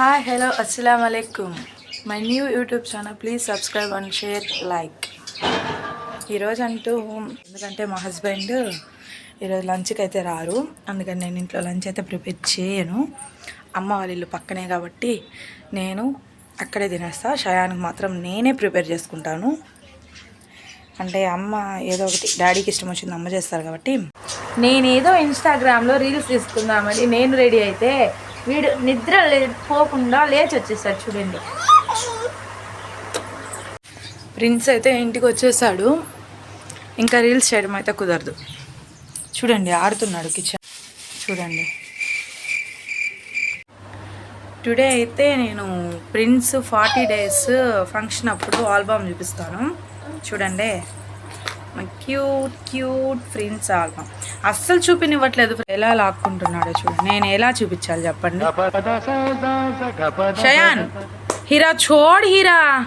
Hi hello అస్సలం అలైకుమ్ my new YouTube channel please subscribe and share like ఈరోజు అంటూ ఎందుకంటే మా హస్బెండ్ ఈరోజు లంచ్కి అయితే రారు. అందుకని నేను ఇంట్లో లంచ్ అయితే ప్రిపేర్ చేయను. అమ్మ వాళ్ళ ఇల్లు పక్కనే కాబట్టి నేను అక్కడే తినేస్తా. షయానికి మాత్రం నేనే ప్రిపేర్ చేసుకుంటాను. అంటే అమ్మ ఏదో ఒకటి డాడీకి ఇష్టం వచ్చింది అమ్మ చేస్తారు కాబట్టి. నేనేదో ఇన్స్టాగ్రామ్లో రీల్స్ తీసుకుందామని నేను రెడీ అయితే వీడు నిద్ర పోకుండా లేచి వచ్చేసాడు చూడండి. ప్రిన్స్ అయితే ఇంటికి వచ్చేసాడు. ఇంకా రీల్స్ చేయడం అయితే కుదరదు. చూడండి ఆడుతున్నాడు కిచెన్. చూడండి. టుడే అయితే నేను ప్రిన్స్ ఫార్టీ డేస్ ఫంక్షన్ అప్పుడు ఆల్బమ్ చూపిస్తాను. చూడండి. Cute cute friends album. అస్సలు చూపినివ్వట్లేదు. ఎలా లాక్కుంటున్నాడో చూడండి నేను ఎలా చూపించాలి చెప్పండి? షయాన్ హీరా చోడ్ హీరా.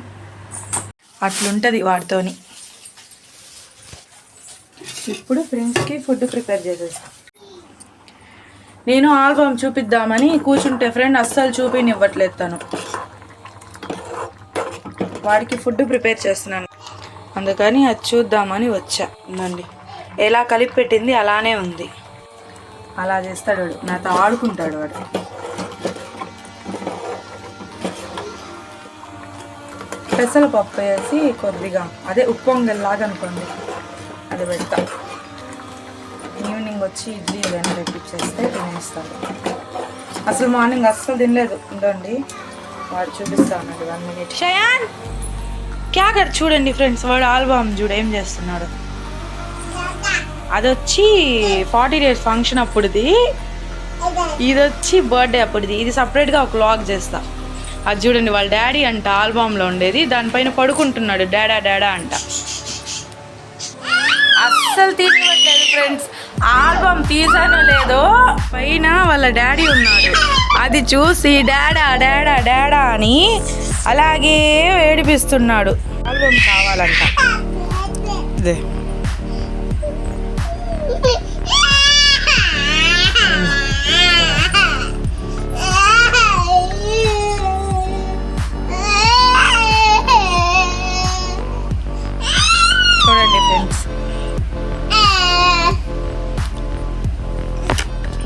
అట్లుంటుంది వాడితోని. ఇప్పుడు ఫ్రెండ్స్కి ఫుడ్ ప్రిపేర్ చేసేస్తా. నేను ఆల్బమ్ చూపిద్దామని కూర్చుంటే ఫ్రెండ్ అస్సలు చూపినివ్వట్లేదు తను. వాడికి ఫుడ్ ప్రిపేర్ చేస్తున్నాను. అందుకని అది చూద్దామని వచ్చా. ఉందండి. ఎలా కలిపి పెట్టింది అలానే ఉంది. అలా చేస్తాడు వాడు. నాతో ఆడుకుంటాడు వాడు. పెసల పప్పు వేసి కొద్దిగా అదే ఉప్పొంగల్లాగా అనుకోండి. అది పెడతా. ఈవినింగ్ వచ్చి ఇడ్లీ ఏదైనా తెప్పించేస్తే తినేస్తాడు. అసలు మార్నింగ్ అస్సలు తినలేదు. ఉండండి. వాడు చూపిస్తా ఉన్నాడు. One minute. షయాన్ క్యాకర్ చూడండి ఫ్రెండ్స్ వాడు ఆల్బమ్ చూడు ఏం చేస్తున్నాడు. అది వచ్చి ఫార్టీ డేస్ ఫంక్షన్ అప్పుడుది. ఇది వచ్చి బర్త్డే అప్పుడుది. ఇది సపరేట్గా ఒక లాగ్ చేస్తా. అది చూడండి వాళ్ళ డాడీ అంట ఆల్బమ్లో ఉండేది. దానిపైన పడుకుంటున్నాడు. డాడా డాడా అంట. అస్సలు తీయట్లేదు ఫ్రెండ్స్. ఆల్బమ్ తీసానో లేదో పైన వాళ్ళ డాడీ ఉన్నాడు. అది చూసి డాడా డాడా డాడా అని అలాగే ఏడిపిస్తున్నాడు. ఆల్బమ్ కావాలంట. ఇదే. చూడండి ఫ్రెండ్స్.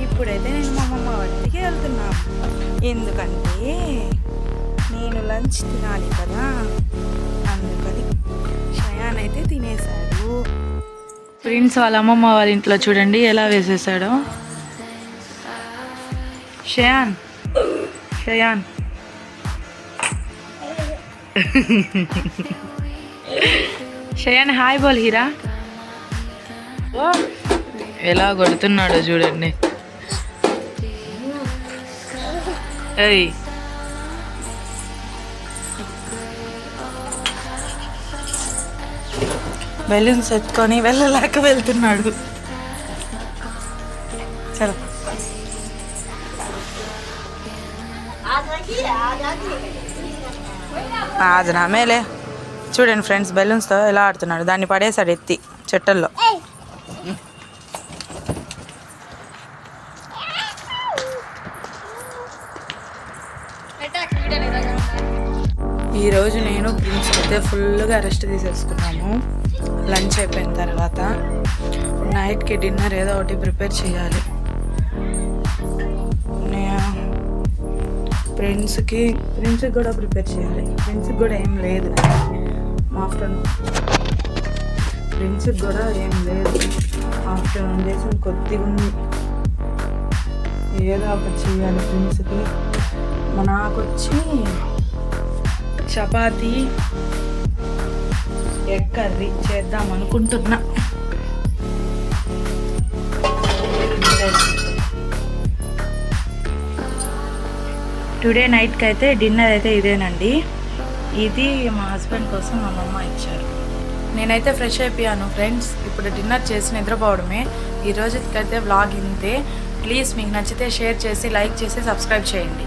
ఇప్పుడైతే నేను మా అమ్మమ్మ వెళ్తున్నా. ఎందుకంటే నేను లంచ్ తినాలి కదా. అందుకని షయాన్ అయితే తినేశాడు. ప్రిన్స్ వాళ్ళ అమ్మమ్మ వాళ్ళ ఇంట్లో చూడండి ఎలా వేసేసాడో షయాన్ షయాన్ షయాన్ హాయ్ బోల్ హీరా. ఎలా కొడుతున్నాడో చూడండి. ఏయ్. బెలూన్స్ ఎత్తుకొని వెళ్ళలేక వెళ్తున్నాడు. చలో. అది చూడండి ఫ్రెండ్స్ బెలూన్స్తో ఎలా ఆడుతున్నాడు. దాన్ని పడేశాడు ఎత్తి చెట్టల్లో. ఈరోజు నేను ప్రిన్స్ అయితే ఫుల్గా రెస్ట్ తీసేసుకున్నాము. లంచ్ అయిపోయిన తర్వాత నైట్కి డిన్నర్ ఏదో ఒకటి ప్రిపేర్ చేయాలి. ఫ్రెండ్స్కి ఫ్రెండ్స్కి కూడా ప్రిపేర్ చేయాలి. ఫ్రెండ్స్కి కూడా ఏం లేదు. ఆఫ్టర్నూన్ ఫ్రెండ్స్కి కూడా ఏం లేదు. ఆఫ్టర్నూన్ చేసిన కొద్దిగా ఉంది. ఏదో ఒకటి చేయాలి ఫ్రెండ్స్కి. నాకు వచ్చి చపాతీ ఎగ్ కర్రీ చేద్దాం అనుకుంటున్నా. టుడే నైట్కి అయితే డిన్నర్ అయితే ఇదేనండి. ఇది మా హస్బెండ్ కోసం మా మమ్మ ఇచ్చారు. నేనైతే ఫ్రెష్ అయిపోయాను ఫ్రెండ్స్. ఇప్పుడు డిన్నర్ చేసి నిద్రపోవడమే. ఈ రోజుకైతే వ్లాగ్ ఇంతే. ప్లీజ్ మీకు నచ్చితే షేర్ చేసి లైక్ చేసి సబ్స్క్రైబ్ చేయండి.